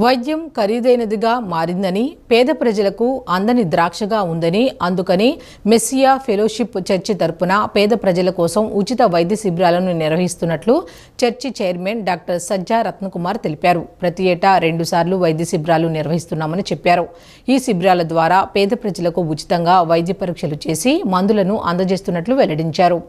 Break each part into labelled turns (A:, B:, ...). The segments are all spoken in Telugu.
A: వైద్యం ఖరీదైనదిగా మారిందని పేద ప్రజలకు అందని ద్రాక్షగా ఉందని అందుకని మెస్సియా ఫెలోషిప్ చర్చి తరపున పేద ప్రజల కోసం ఉచిత వైద్య శిబిరాలను నిర్వహిస్తున్నట్లు church chairman doctor Sajja Ratnakumar తెలిపారు. ప్రతి ఏటా రెండుసార్లు వైద్య శిబిరాలు నిర్వహిస్తున్నామని చెప్పారు. ఈ శిబిరాల ద్వారా పేద ప్రజలకు ఉచితంగా వైద్య పరీక్షలు చేసి మందులను అందజేస్తున్నట్లు వెల్లడించారు.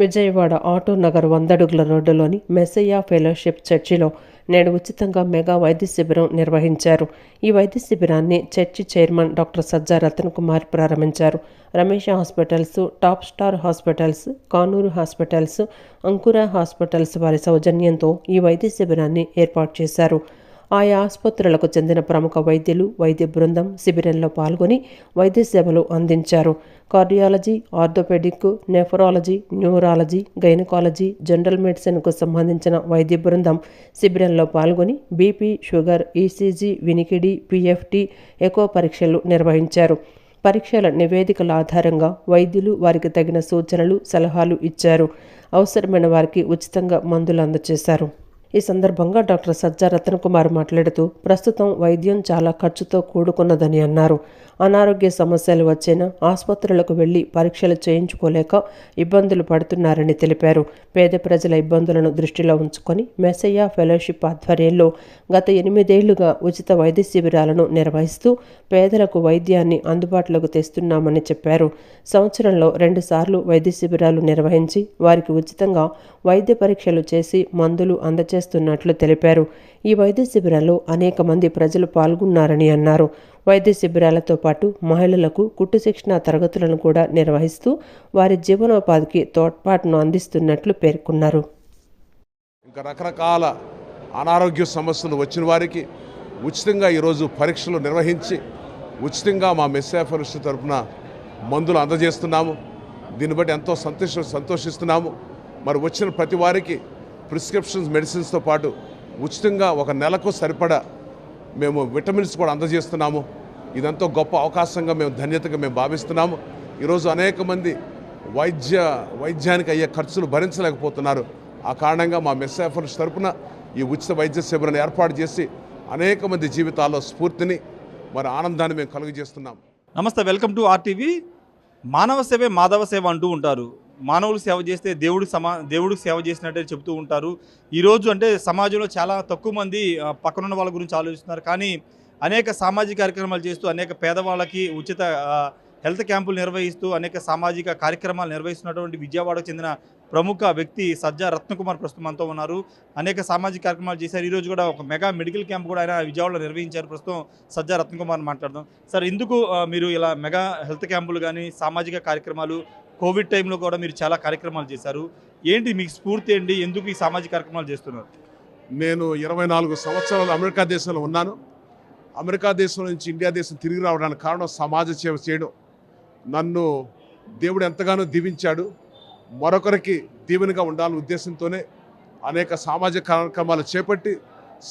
B: విజయవాడ ఆటో నగర్ వందడుగుల రోడ్డులోని మెస్సయ్య ఫెలోషిప్ చర్చిలో నేడు ఉచితంగా మెగా వైద్య శిబిరం నిర్వహించారు. ఈ వైద్య శిబిరాన్ని church chairman doctor Sajja Ratan Kumar ప్రారంభించారు. Ramesh hospitals top star hospitals Kanuru hospitals Ankura hospitals వారి సౌజన్యంతో ఈ వైద్య శిబిరాన్ని ఏర్పాటు చేశారు. ఆయా ఆసుపత్రులకు చెందిన ప్రముఖ వైద్యులు వైద్య బృందం శిబిరంలో పాల్గొని వైద్య సేవలు అందించారు. Cardiology orthopedic nephrology neurology gynaecology general మెడిసిన్కు సంబంధించిన వైద్య బృందం శిబిరంలో పాల్గొని బీపీ షుగర్ ఈసీజీ వినికిడి పిఎఫ్టి ఎకో పరీక్షలు నిర్వహించారు. పరీక్షల నివేదికల ఆధారంగా వైద్యులు వారికి తగిన సూచనలు సలహాలు ఇచ్చారు. అవసరమైన వారికి ఉచితంగా మందులు అందజేశారు. ఈ సందర్భంగా డాక్టర్ సజ్జా రతన్ కుమార్ మాట్లాడుతూ ప్రస్తుతం వైద్యం చాలా ఖర్చుతో కూడుకున్నదని అన్నారు. అనారోగ్య సమస్యలు వచ్చినా? ఆసుపత్రులకు వెళ్ళి పరీక్షలు చేయించుకోలేక ఇబ్బందులు పడుతున్నారని తెలిపారు. పేద ప్రజల ఇబ్బందులను దృష్టిలో ఉంచుకొని మెస్సయ్య ఫెలోషిప్ ఆధ్వర్యంలో గత ఎనిమిదేళ్ళుగా ఉచిత వైద్య శిబిరాలను నిర్వహిస్తూ పేదలకు వైద్యాన్ని అందుబాటులోకి తెస్తున్నామని చెప్పారు. సంవత్సరంలో రెండుసార్లు వైద్య శిబిరాలు నిర్వహించి వారికి ఉచితంగా వైద్య పరీక్షలు చేసి మందులు అందజేస్తున్నట్లు తెలిపారు. ఈ వైద్య శిబిరాల్లో అనేక మంది ప్రజలు పాల్గొన్నారని అన్నారు. వైద్య శిబిరాలతో పాటు మహిళలకు కుట్టు శిక్షణ తరగతులను కూడా నిర్వహిస్తూ వారి జీవనోపాధికి తోడ్పాటును అందిస్తున్నట్లు పేర్కొన్నారు.
C: ఇంకా రకరకాల అనారోగ్య సమస్యలు వచ్చిన వారికి ఉచితంగా ఈరోజు పరీక్షలు నిర్వహించి ఉచితంగా మా మెస్సాఫరిస్ట్ తరఫున మందులు అందజేస్తున్నాము. దీన్ని బట్టి ఎంతో సంతోష సంతోషిస్తున్నాము. మరి వచ్చిన ప్రతి వారికి ప్రిస్క్రిప్షన్స్ మెడిసిన్స్తో పాటు ఉచితంగా ఒక నెలకు సరిపడా మేము విటమిన్స్ కూడా అందజేస్తున్నాము. ఇదంతా గొప్ప అవకాశంగా మేము ధన్యతగా మేము భావిస్తున్నాము. ఈరోజు అనేక మంది వైద్య వైద్యానికి అయ్యే ఖర్చులు భరించలేకపోతున్నారు. ఆ కారణంగా మా మెస్సాఫర్స్ తరపున ఈ ఉచిత వైద్య శిబిరాన్ని ఏర్పాటు చేసి అనేక మంది జీవితాల్లో స్ఫూర్తిని మరి ఆనందాన్ని మేము కలుగజేస్తున్నాం.
D: నమస్తే వెల్కమ్ టు ఆర్టీవీ. మానవ సేవే మాధవ సేవ అంటూ ఉంటారు. మానవులు సేవ చేస్తే దేవుడు సమా దేవుడికి సేవ చేసినట్టే చెప్తూ ఉంటారు. ఈరోజు అంటే సమాజంలో చాలా తక్కువ మంది పక్కనున్న వాళ్ళ గురించి ఆలోచిస్తున్నారు. కానీ అనేక సామాజిక కార్యక్రమాలు చేస్తూ అనేక పేదవాళ్ళకి ఉచిత హెల్త్ క్యాంపులు నిర్వహిస్తూ అనేక సామాజిక కార్యక్రమాలు నిర్వహిస్తున్నటువంటి విజయవాడకు చెందిన ప్రముఖ వ్యక్తి సజ్జా రత్నకుమార్ ప్రస్తుతం మనతో ఉన్నారు. అనేక సామాజిక కార్యక్రమాలు చేశారు. ఈరోజు కూడా ఒక మెగా మెడికల్ క్యాంప్ కూడా ఆయన విజయవాడలో నిర్వహించారు. ప్రస్తుతం సజ్జా రత్నకుమార్ మాట్లాడదాం. సార్ ఎందుకు మీరు ఇలా మెగా హెల్త్ క్యాంపులు కానీ సామాజిక కార్యక్రమాలు కోవిడ్ టైంలో కూడా మీరు చాలా కార్యక్రమాలు చేశారు. ఏంటి మీకు స్ఫూర్తి ఏంటి? ఎందుకు ఈ సామాజిక కార్యక్రమాలు చేస్తున్నారు?
C: నేను ఇరవై నాలుగు సంవత్సరాలు అమెరికా దేశంలో ఉన్నాను. అమెరికా దేశం నుంచి ఇండియా దేశం తిరిగి రావడానికి కారణం సమాజ సేవ చేయడం. నన్ను దేవుడు ఎంతగానో దీవించాడు. మరొకరికి దీవెనగా ఉండాలనే ఉద్దేశంతోనే అనేక సామాజిక కార్యక్రమాలు చేపట్టి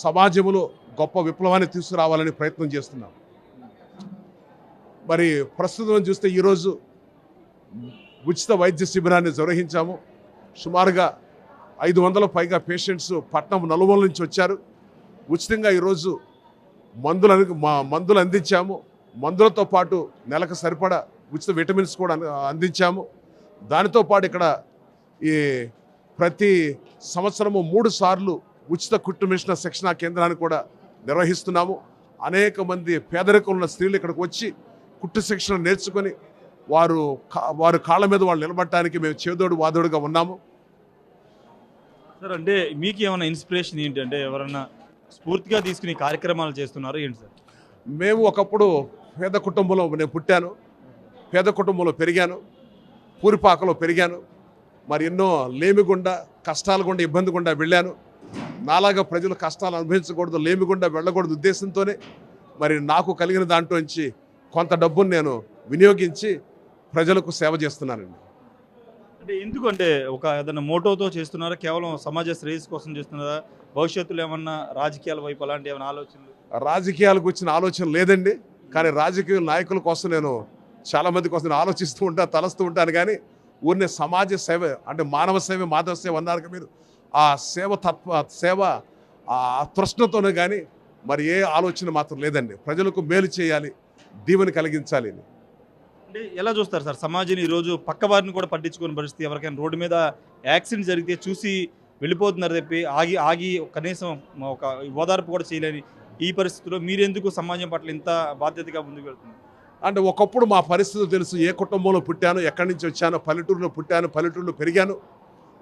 C: సమాజంలో గొప్ప విప్లవాన్ని తీసుకురావాలని ప్రయత్నం చేస్తున్నాం మరి ప్రస్తుతం చూస్తే ఈరోజు ఉచిత వైద్య శిబిరాన్ని నిర్వహించాము. సుమారుగా ఐదు వందల పైగా పేషెంట్స్ పట్నం నలుమూల నుంచి వచ్చారు. ఉచితంగా ఈరోజు మందులు మా మందులు అందించాము. మందులతో పాటు నెలకు సరిపడా ఉచిత విటమిన్స్ కూడా అందించాము. దానితో పాటు ఇక్కడ ఈ ప్రతి సంవత్సరము మూడు సార్లు ఉచిత కుట్టు మిషన్ శిక్షణా కేంద్రాన్ని కూడా నిర్వహిస్తున్నాము. అనేక మంది పేదరికం ఉన్న స్త్రీలు ఇక్కడికి వచ్చి కుట్టు శిక్షణ నేర్చుకొని వారు కా- వారు కాళ్ళ మీద వాళ్ళు నిలబడటానికి మేము చేదోడు వాదోడుగా ఉన్నాము.
D: సార్ అంటే మీకు ఏమైనా ఇన్స్పిరేషన్ ఏంటి? అంటే ఎవరన్నా స్ఫూర్తిగా తీసుకుని కార్యక్రమాలు చేస్తున్నారు ఏంటి సార్
C: మేము ఒకప్పుడు పేద కుటుంబంలో నేను పుట్టాను. పేద కుటుంబంలో పెరిగాను. పూరిపాకలో పెరిగాను. మరి ఎన్నో లేమి గుండా కష్టాల గుండా ఇబ్బంది గుండా వెళ్ళాను. నాలాగా ప్రజలు కష్టాలు అనుభవించకూడదు లేమి గుండా వెళ్ళకూడదు ఉద్దేశంతోనే మరి నాకు కలిగిన దాంట్లోంచి కొంత డబ్బును నేను వినియోగించి ప్రజలకు సేవ చేస్తున్నానండి
D: అంటే ఎందుకు అంటే ఒక ఏదైనా మోటోతో చేస్తున్నారా? కేవలం సమాజ శ్రేయస్ కోసం చేస్తున్నారా? భవిష్యత్తులో ఏమన్నా రాజకీయాల వైపు అలాంటి ఏమైనా ఆలోచనలు?
C: రాజకీయాలకు వచ్చిన ఆలోచన లేదండి. కానీ రాజకీయ నాయకుల కోసం నేను చాలా మంది కోసం నేను ఆలోచిస్తూ ఉంటాను తలస్తూ ఉంటాను. కానీ ఊరినే సమాజ సేవ అంటే మానవ సేవ మాధవ సేవ అన్నారు మీరు. ఆ సేవ తత్వ సేవ ఆ తృష్ణతోనే కానీ మరి ఏ ఆలోచన మాత్రం లేదండి. ప్రజలకు మేలు చేయాలి దీవెని కలిగించాలి అని.
D: అంటే ఎలా చూస్తారు సార్? సమాజం ఈరోజు పక్క వారిని కూడా పట్టించుకునే పరిస్థితి. ఎవరికైనా రోడ్డు మీద యాక్సిడెంట్ జరిగితే చూసి వెళ్ళిపోతున్నారు చెప్పి ఆగి ఆగి కనీసం ఒక ఓదార్పు కూడా చేయలేని ఈ పరిస్థితిలో మీరెందుకు సమాజం పట్ల ఇంత బాధ్యతగా ముందుకు వెళ్తున్నారు?
C: అంటే ఒకప్పుడు మా పరిస్థితులు తెలుసు. ఏ కుటుంబంలో పుట్టాను ఎక్కడి నుంచి వచ్చానో పల్లెటూరులో పుట్టాను పల్లెటూరులో పెరిగాను.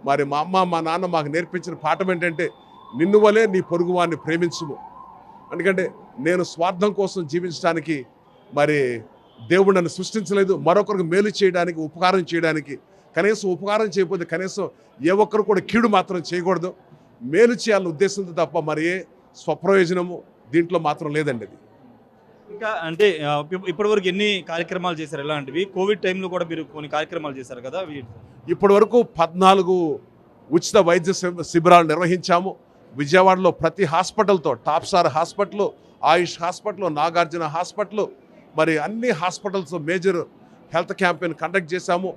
C: మరి మా అమ్మ మా నాన్న మాకు నేర్పించిన పాఠం ఏంటంటే నిన్ను వలే నీ పొరుగు వారిని ప్రేమించుము. ఎందుకంటే నేను స్వార్థం కోసం జీవించడానికి మరి దేవుడు నన్ను సృష్టించలేదు. మరొకరికి మేలు చేయడానికి ఉపకారం చేయడానికి. కనీసం ఉపకారం చేయకపోతే కనీసం ఏ ఒక్కరు కూడా కీడు మాత్రం చేయకూడదు. మేలు చేయాలన్న ఉద్దేశంతో తప్ప మరి ఏ స్వప్రయోజనము దీంట్లో మాత్రం లేదండి అది.
D: ఇంకా అంటే ఇప్పటివరకు ఎన్ని కార్యక్రమాలు చేశారు? ఎలాంటివి? కోవిడ్ టైంలో కూడా మీరు కొన్ని కార్యక్రమాలు చేశారు కదా?
C: ఇప్పటి వరకు పద్నాలుగు ఉచిత వైద్య శిబిరాలు నిర్వహించాము. విజయవాడలో ప్రతి హాస్పిటల్తో top star hospital Ayush hospital Nagarjuna hospital మరి అన్ని hospitals major health campaign conduct చేశాము.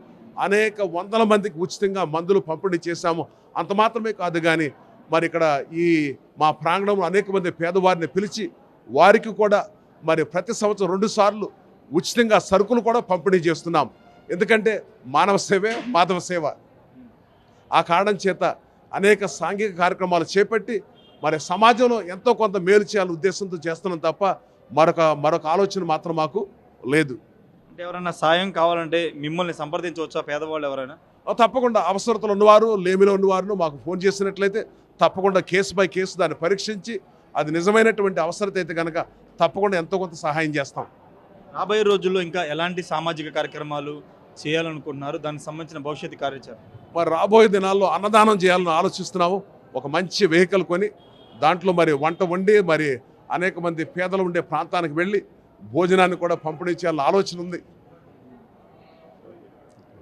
C: అనేక వందల మందికి ఉచితంగా మందులు పంపిణీ చేశాము. అంత మాత్రమే కాదు కానీ మరి ఇక్కడ ఈ మా ప్రాంగణంలో అనేక మంది పేదవారిని పిలిచి వారికి కూడా మరి ప్రతి సంవత్సరం రెండు సార్లు ఉచితంగా సరుకులు కూడా పంపిణీ చేస్తున్నాం. ఎందుకంటే మానవ సేవే మాధవ సేవ. ఆ కారణం చేత అనేక సాంఘిక కార్యక్రమాలు చేపట్టి మరి సమాజంలో ఎంతో కొంత మేలు చేయాలని ఉద్దేశంతో చేస్తున్నాం తప్ప మరొక మరొక ఆలోచన మాత్రం మాకు లేదు.
D: అంటే ఎవరైనా సాయం కావాలంటే మిమ్మల్ని సంప్రదించవచ్చా పేదవాళ్ళు ఎవరైనా?
C: తప్పకుండా అవసరతలు ఉన్నవారు లేమిలో ఉన్నవారు మాకు ఫోన్ చేసినట్లయితే తప్పకుండా కేసు బై కేసు దాన్ని పరీక్షించి అది నిజమైనటువంటి అవసరత అయితే కనుక తప్పకుండా ఎంతో కొంత సహాయం చేస్తాం.
D: రాబోయే రోజుల్లో ఇంకా ఎలాంటి సామాజిక కార్యక్రమాలు చేయాలనుకుంటున్నారు? దానికి సంబంధించిన భవిష్యత్తు కార్యాచరణ.
C: మరి రాబోయే దినాల్లో అన్నదానం చేయాలని ఆలోచిస్తున్నాము. ఒక మంచి వెహికల్ కొని దాంట్లో మరి వంట వండి మరి అనేక మంది పేదలు ఉండే ప్రాంతానికి వెళ్ళి భోజనాన్ని కూడా పంపిణీ చేయాలని ఆలోచన ఉంది.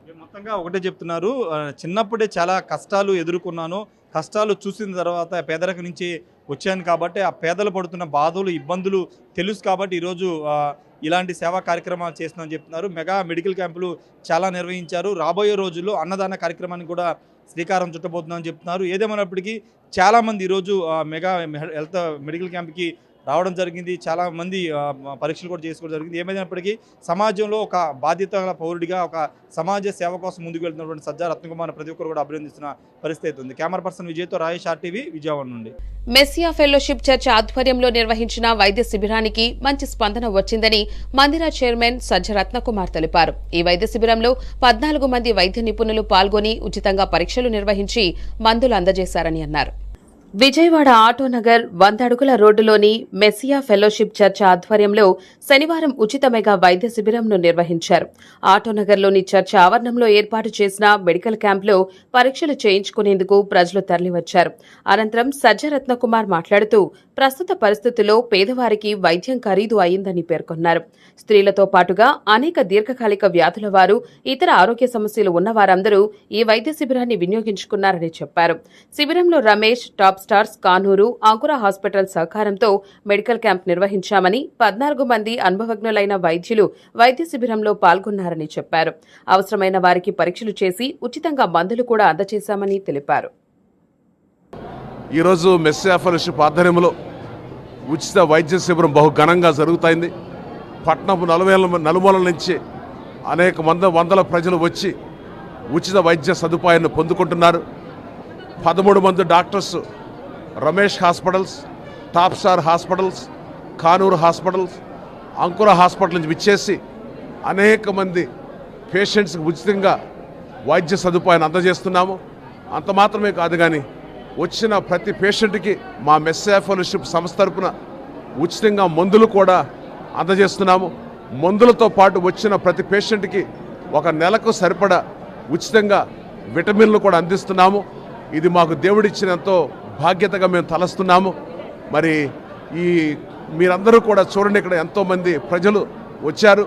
D: మీరు మొత్తంగా ఒకటే చెప్తున్నారు. చిన్నప్పుడే చాలా కష్టాలు ఎదుర్కొన్నాను. కష్టాలు చూసిన తర్వాత పేదరికం నుంచి వచ్చాను కాబట్టి ఆ పేదలు పడుతున్న బాధలు ఇబ్బందులు తెలుసు కాబట్టి ఈరోజు ఇలాంటి సేవా కార్యక్రమాలు చేస్తున్నామని చెప్తున్నారు. మెగా మెడికల్ క్యాంపులు చాలా నిర్వహించారు. రాబోయే రోజుల్లో అన్నదాన కార్యక్రమాన్ని కూడా శ్రీకారం చుట్టబోతున్నామని చెప్తున్నారు. ఏదేమైనప్పటికీ చాలామంది ఈరోజు మెగా హెల్త్ మెడికల్ క్యాంప్కి రావడం జరిగింది. చాలా మంది పరీక్షలు కూడా చేసుకోవడం జరిగింది. ఏమైనప్పటికీ సమాజంలో ఒక బాధ్యత పౌరుడిగా ఒక సమాజ సేవ కోసం ముందుకు వెళ్తున్నటువంటి సజ్జా రత్నకుమార్ ప్రతి ఒక్కరు కూడా అభినందిస్తున్న పరిస్థితి ఉంది. కెమెరా పర్సన్ విజయ్తో రాయేష్ ఆర్టీవీ విజయవాడ నుండి.
E: మెస్సియా ఫెలోషిప్ చర్చ్ ఆధ్వర్యంలో నిర్వహించిన వైద్య శిబిరానికి మంచి స్పందన వచ్చిందని మందిర చైర్మన్ సజ్జ రత్నకుమార్ తెలిపారు. ఈ వైద్య శిబిరంలో పద్నాలుగు మంది వైద్య నిపుణులు పాల్గొని ఉచితంగా పరీక్షలు నిర్వహించి మందులు అందజేశారని అన్నారు. విజయవాడ ఆటోనగర్ వంద అడుగుల రోడ్డులోని మెస్సియా ఫెలోషిప్ చర్చ్ ఆధ్వర్యంలో శనివారం ఉచిత మెగా వైద్య శిబిరంను నిర్వహించారు. ఆటోనగర్లోని చర్చ్ ఆవరణంలో ఏర్పాటు చేసిన మెడికల్ క్యాంప్లో పరీక్షలు చేయించుకునేందుకు ప్రజలు తరలివచ్చారు. అనంతరం సజ్జరత్నకుమార్ మాట్లాడుతూ ప్రస్తుత పరిస్థితుల్లో పేదవారికి వైద్యం ఖరీదు అయిందని పేర్కొన్నారు. స్త్రీలతో పాటుగా అనేక దీర్ఘకాలిక వ్యాధుల వారు ఇతర ఆరోగ్య సమస్యలు ఉన్న వారందరూ ఈ వైద్య శిబిరాన్ని వినియోగించుకున్నారని చెప్పారు. శిబిరంలో రమేష్ టాప్ స్టార్స్ కానూరు అంకుర హాస్పిటల్ సహకారంతో మెడికల్ క్యాంప్ నిర్వహించామని పద్నాలుగు మంది అనుభవజ్ఞులైన వైద్యులు వైద్య శిబిరంలో పాల్గొన్నారని చెప్పారు. అవసరమైన వారికి పరీక్షలు చేసి ఉచితంగా మందులు కూడా అందజేశామని తెలిపారు.
C: ఈరోజు మెస్సియా ఫెలోషిప్ ఆధ్వర్యంలో ఉచిత వైద్య శిబిరం బహు ఘనంగా జరుగుతోంది. పట్నపు నలువేల నలుమూలల నుంచి అనేక మంద వందల ప్రజలు వచ్చి ఉచిత వైద్య సదుపాయాన్ని పొందుకుంటున్నారు. పదమూడు మంది doctors Ramesh hospitals top star hospitals Kanuru hospitals Ankura hospital నుంచి విచ్చేసి అనేక మంది పేషెంట్స్కి ఉచితంగా వైద్య సదుపాయాన్ని అందజేస్తున్నాము. అంత మాత్రమే కాదు కానీ వచ్చిన ప్రతి పేషెంట్కి మా మెస్సా ఫెలోషిప్ సంస్థ తరపున ఉచితంగా మందులు కూడా అందజేస్తున్నాము. మందులతో పాటు వచ్చిన ప్రతి పేషెంట్కి ఒక నెలకు సరిపడా ఉచితంగా విటమిన్లు కూడా అందిస్తున్నాము. ఇది మాకు దేవుడిచ్చినంతో బాధ్యతగా మేము తలస్తున్నాము. మరి ఈ మీరందరూ కూడా చూడండి ఇక్కడ ఎంతోమంది ప్రజలు వచ్చారు.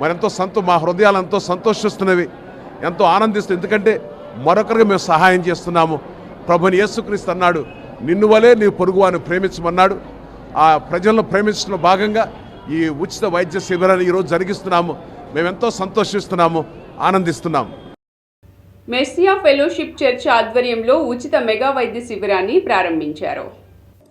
C: మరి ఎంతో సంతో మా హృదయాలు ఎంతో సంతోషిస్తున్నవి ఎంతో ఆనందిస్తుంది ఎందుకంటే మరొకరికి మేము సహాయం చేస్తున్నాము. ప్రభుని యేసుక్రీస్తు అన్నాడు నిన్ను వలే నీ పొరుగువాని ప్రేమించమన్నాడు. ఆ ప్రజలను ప్రేమించడం భాగంగా ఈ ఉచిత వైద్య శిబిరాన్ని ఈరోజు జరిగిస్తున్నాము. మేమెంతో సంతోషిస్తున్నాము ఆనందిస్తున్నాము.
F: మెస్సియా ఫెలోషిప్ చర్చ్ ఆధ్వర్యంలో ఉచిత మెగా వైద్య శిబిరాన్ని ప్రారంభించారు.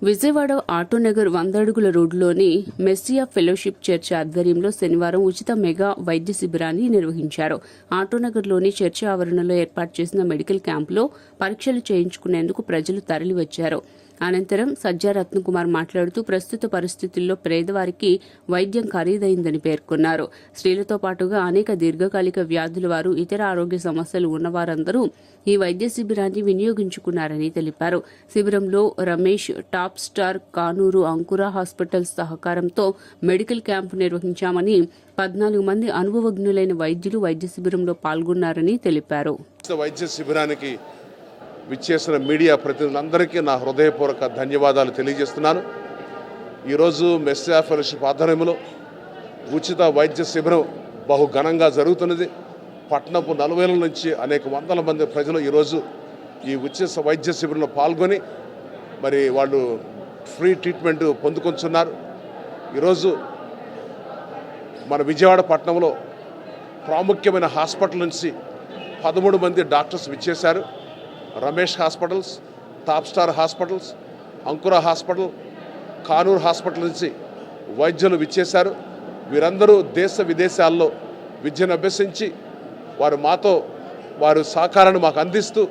F: విజయవాడ ఆటోనగర్ వంద అడుగుల రోడ్డులోని మెస్సియా ఫెలోషిప్ చర్చ్ ఆధ్వర్యంలో శనివారం ఉచిత మెగా వైద్య శిబిరాన్ని నిర్వహించారు. ఆటోనగర్లోని చర్చ్ ఆవరణలో ఏర్పాటు చేసిన మెడికల్ క్యాంపులో పరీక్షలు చేయించుకునేందుకు ప్రజలు తరలివచ్చారు. అనంతరం సజ్జా రత్నకుమార్ మాట్లాడుతూ ప్రస్తుత పరిస్థితుల్లో పేదవారికి వైద్యం ఖరీదైందని పేర్కొన్నారు. స్త్రీలతో పాటుగా అనేక దీర్ఘకాలిక వ్యాధుల వారు ఇతర ఆరోగ్య సమస్యలు ఉన్నవారందరూ ఈ వైద్య శిబిరాన్ని వినియోగించుకున్నారని తెలిపారు. శిబిరంలో రమేష్ టాప్ స్టార్ కానూరు అంకుర హాస్పిటల్స్ సహకారంతో మెడికల్ క్యాంపు నిర్వహించామని పద్నాలుగు మంది అనుభవజ్ఞులైన వైద్యులు వైద్య శిబిరంలో పాల్గొన్నారని తెలిపారు.
C: వైద్య శిబిరానికి విచ్చేసిన మీడియా ప్రతినిధులందరికీ నా హృదయపూర్వక ధన్యవాదాలు తెలియజేస్తున్నాను. ఈరోజు మెస్సా ఫెలోషిప్ ఆధ్వర్యంలో ఉచిత వైద్య శిబిరం బహు ఘనంగా జరుగుతున్నది. పట్టణపు నలువేల నుంచి అనేక వందల మంది ప్రజలు ఈరోజు ఈ ఉచిత వైద్య శిబిరంలో పాల్గొని మరి వాళ్ళు ఫ్రీ ట్రీట్మెంట్ పొందుకొంచున్నారు. ఈరోజు మన విజయవాడ పట్టణంలో ప్రాముఖ్యమైన హాస్పిటల్ నుంచి పదమూడు మంది డాక్టర్స్ విచ్చేశారు. Ramesh hospitals top star hospitals Ankura hospital Kanur hospital నుంచి వైద్యులు విచ్చేశారు. వీరందరూ దేశ విదేశాల్లో విద్యను అభ్యసించి వారు మాతో వారు సహకారాన్ని మాకు అందిస్తూ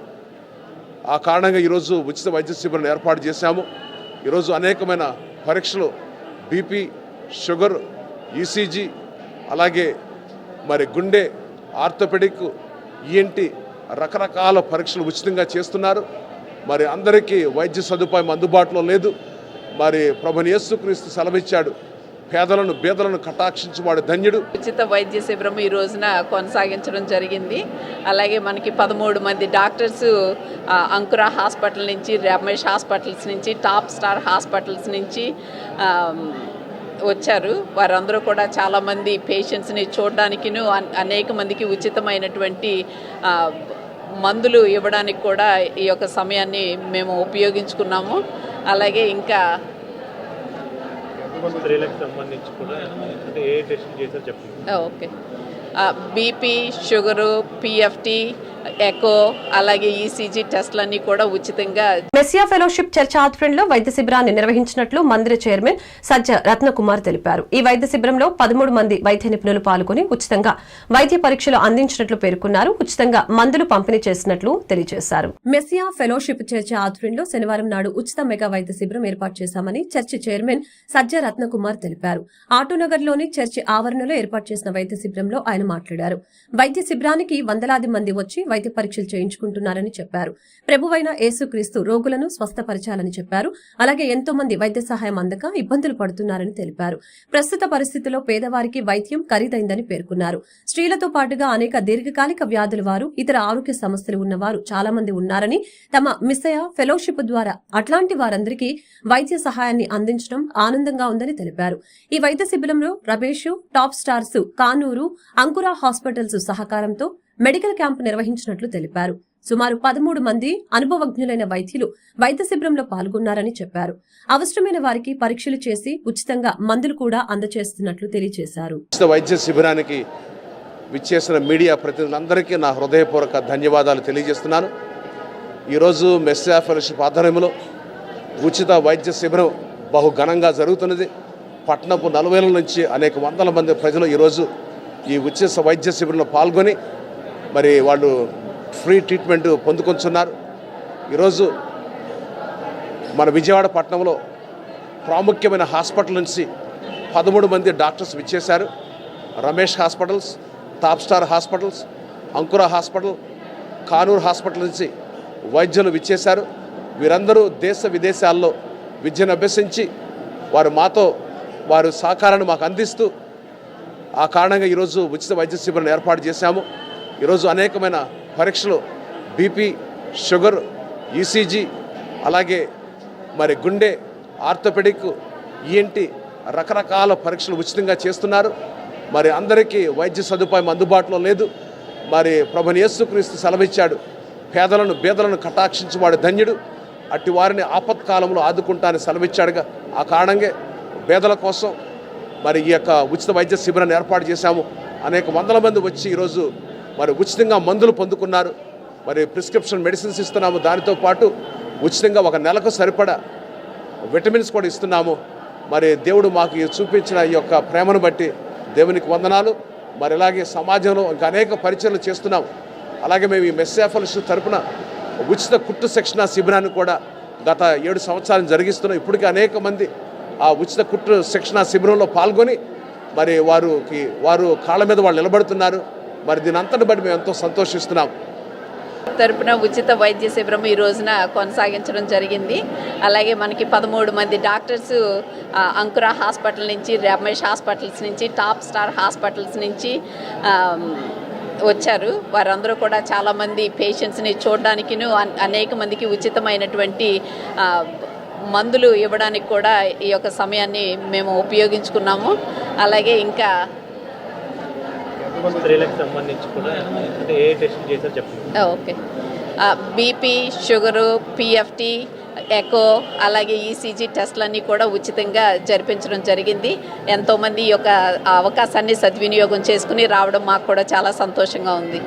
C: ఆ కారణంగా ఈరోజు ఉచిత వైద్య శిబిరం ఏర్పాటు చేశాము. ఈరోజు అనేకమైన పరీక్షలు బీపీ షుగర్ ఈసీజీ అలాగే మరి గుండె ఆర్థోపెడిక్ ఈఎన్టీ రకరకాల పరీక్షలు ఉచితంగా చేస్తున్నారు. మరి అందరికీ వైద్య సదుపాయం అందుబాటులో లేదు. మరి ప్రభుని యేసుక్రీస్తు సెలవిచ్చాడు. పేదలను బేదలను కటాక్షించువాడు ధన్యుడు.
G: ఉచిత వైద్య శిబిరం ఈ రోజున కొనసాగించడం జరిగింది. అలాగే మనకి పదమూడు మంది డాక్టర్స్ అంకుర హాస్పిటల్ నుంచి రమేష్ హాస్పిటల్స్ నుంచి టాప్ స్టార్ హాస్పిటల్స్ నుంచి వచ్చారు. వారందరూ కూడా చాలామంది పేషెంట్స్ని చూడడానికిను అన్- అనేక మందికి ఉచితమైనటువంటి మందులు ఇవ్వడానికి కూడా ఈ యొక్క సమయాన్ని మేము ఉపయోగించుకున్నాము. అలాగే ఇంకా okay. BP sugar PFT echo అలాగే ఈసీజీ టెస్ట్లన్నీ కూడా ఉచితంగా
H: మెస్సియా ఫెలోషిప్ చర్చ్ ఆధ్వర్యంలో వైద్య శిబిరాన్ని నిర్వహించినట్లు మందిర చైర్మన్ సజ్జ రత్నకుమార్ తెలిపారు. ఈ వైద్య శిబిరంలో పదమూడు మంది వైద్య నిపుణులు పాల్గొని ఉచితంగా వైద్య పరీక్షలు అందించినట్లు పేర్కొన్నారు. ఉచితంగా మందులు పంపిణీ చేసినట్లు తెలియజేశారు. మెస్సియా ఫెలోషిప్ చర్చ్ ఆధ్వర్యంలో శనివారం నాడు ఉచిత మెగా వైద్య శిబిరం ఏర్పాటు చేశామని చర్చి చైర్మన్ సజ్జ రత్నకుమార్ తెలిపారు. ఆటోనగర్లోని చర్చి ఆవరణలో ఏర్పాటు చేసిన వైద్య శిబిరంలో ఆయన మాట్లాడారు. వైద్య శిబిరానికి వందలాది మంది వచ్చి వైద్య పరీక్షలు చేయించుకుంటున్నారని చెప్పారు. ప్రభువైన యేసుక్రీస్తు రోగులను స్వస్థపరచాలని చెప్పారు. అలాగే ఎంతో మంది వైద్య సహాయం అందక ఇబ్బందులు పడుతున్నారని తెలిపారు. ప్రస్తుత పరిస్థితుల్లో పేదవారికి వైద్యం ఖరీదైందని పేర్కొన్నారు. స్త్రీలతో పాటుగా అనేక దీర్ఘకాలిక వ్యాధుల వారు ఇతర ఆరోగ్య సమస్యలు ఉన్నవారు చాలా మంది ఉన్నారని తమ మిస్సయ ఫెలోషిప్ ద్వారా అట్లాంటి వారందరికీ వైద్య సహాయాన్ని అందించడం ఆనందంగా ఉందని తెలిపారు. ఈ వైద్య శిబిరంలో Ramesh top stars Kanuru Ankura hospitals సహకారంతో మెడికల్ క్యాంపు నిర్వహించినట్లు తెలిపారు. సుమారు పదమూడు మంది అనుభవజ్ఞులైన వైద్యులు వైద్య శిబిరంలో పాల్గొన్నారని చెప్పారు. అవసరమైన వారికి పరీక్షలు చేసి ఉచితంగా మందులు కూడా అందజేస్తున్నట్లు తెలియజేశారు.
C: ఉచిత వైద్య శిబిరానికి విచ్చేసిన మీడియా ప్రతినిధులందరికీ నా హృదయపూర్వక ధన్యవాదాలు తెలియజేస్తున్నాను. ఈరోజు మెస్సా ఫెలోషిప్ ఆధ్వర్యంలో ఉచిత వైద్య శిబిరం బహు ఘనంగా జరుగుతున్నది. పట్టణపు నలువేల నుంచి అనేక వందల మంది ప్రజలు ఈరోజు ఈ ఉచిత వైద్య శిబిరంలో పాల్గొని మరి వాళ్ళు ఫ్రీ ట్రీట్మెంట్ పొందుకొంచున్నారు. ఈరోజు మన విజయవాడ పట్టణంలో ప్రాముఖ్యమైన హాస్పిటల్ నుంచి పదమూడు మంది డాక్టర్స్ విచ్చేశారు. Ramesh hospitals top star hospitals Ankura hospital Kanur hospital నుంచి వైద్యులు విచ్చేశారు. వీరందరూ దేశ విదేశాల్లో విద్యను అభ్యసించి వారు మాతో వారు సహకారాన్ని మాకు అందిస్తూ ఆ కారణంగా ఈరోజు ఉచిత వైద్య శిబిరం ఏర్పాటు చేశాము. ఈరోజు అనేకమైన పరీక్షలు బీపీ షుగర్ ఈసీజీ అలాగే మరి గుండె ఆర్థోపెడిక్ ఈఎన్టి రకరకాల పరీక్షలు ఉచితంగా చేస్తున్నారు. మరి అందరికీ వైద్య సదుపాయం అందుబాటులో లేదు. మరి ప్రభుని యేసుక్రీస్తు సెలవిచ్చాడు పేదలను బేదలను కటాక్షించువాడు ధన్యుడు. అట్టి వారిని ఆపత్కాలంలో ఆదుకుంటానని సెలవిచ్చాడుగా. ఆ కారణంగా పేదల కోసం మరి ఈ యొక్క ఉచిత వైద్య శిబిరాన్ని ఏర్పాటు చేశాము. అనేక వందల మంది వచ్చి ఈరోజు మరి ఉచితంగా మందులు పొందుకున్నారు. మరి ప్రిస్క్రిప్షన్ మెడిసిన్స్ ఇస్తున్నాము. దానితో పాటు ఉచితంగా ఒక నెలకు సరిపడా విటమిన్స్ కూడా ఇస్తున్నాము. మరి దేవుడు మాకు చూపించిన ఈ యొక్క ప్రేమను బట్టి దేవునికి వందనాలు. మరి ఇలాగే సమాజంలో ఇంకా అనేక పరిచయలు చేస్తున్నాం. అలాగే మేము ఈ మెస్సాఫలిస్ట్ తరపున ఉచిత కుట్టు శిక్షణ శిబిరాన్ని కూడా గత ఏడు సంవత్సరాలు జరిగిస్తున్నాం. ఇప్పటికీ అనేక మంది ఆ ఉచిత కుట్టు శిక్షణ శిబిరంలో పాల్గొని మరి వారికి వారు కాళ్ళ మీద వాళ్ళు నిలబడుతున్నారు. మరి దీని అంతటి బట్టి మేము ఎంతో సంతోషిస్తున్నాం.
G: తరపున ఉచిత వైద్య శిబిరం ఈ రోజున కొనసాగించడం జరిగింది. అలాగే మనకి పదమూడు మంది డాక్టర్స్ అంకుర హాస్పిటల్ నుంచి రమేష్ హాస్పిటల్స్ నుంచి టాప్ స్టార్ హాస్పిటల్స్ నుంచి వచ్చారు. వారందరూ కూడా చాలామంది పేషెంట్స్ని చూడడానికిను అనేక మందికి ఉచితమైనటువంటి మందులు ఇవ్వడానికి కూడా ఈ యొక్క సమయాన్ని మేము ఉపయోగించుకున్నాము. అలాగే ఇంకా
I: స్త్రీలకు సంబంధించి కూడా అంటే ఏ టెస్ట్ చేశారు చెప్పండి.
G: Okay. BP sugar PFT echo అలాగే ఈసీజీ టెస్ట్లన్నీ కూడా ఉచితంగా జరిపించడం జరిగింది. ఎంతోమంది ఈ యొక్క అవకాశాన్ని సద్వినియోగం చేసుకుని రావడం మాకు కూడా చాలా సంతోషంగా ఉంది.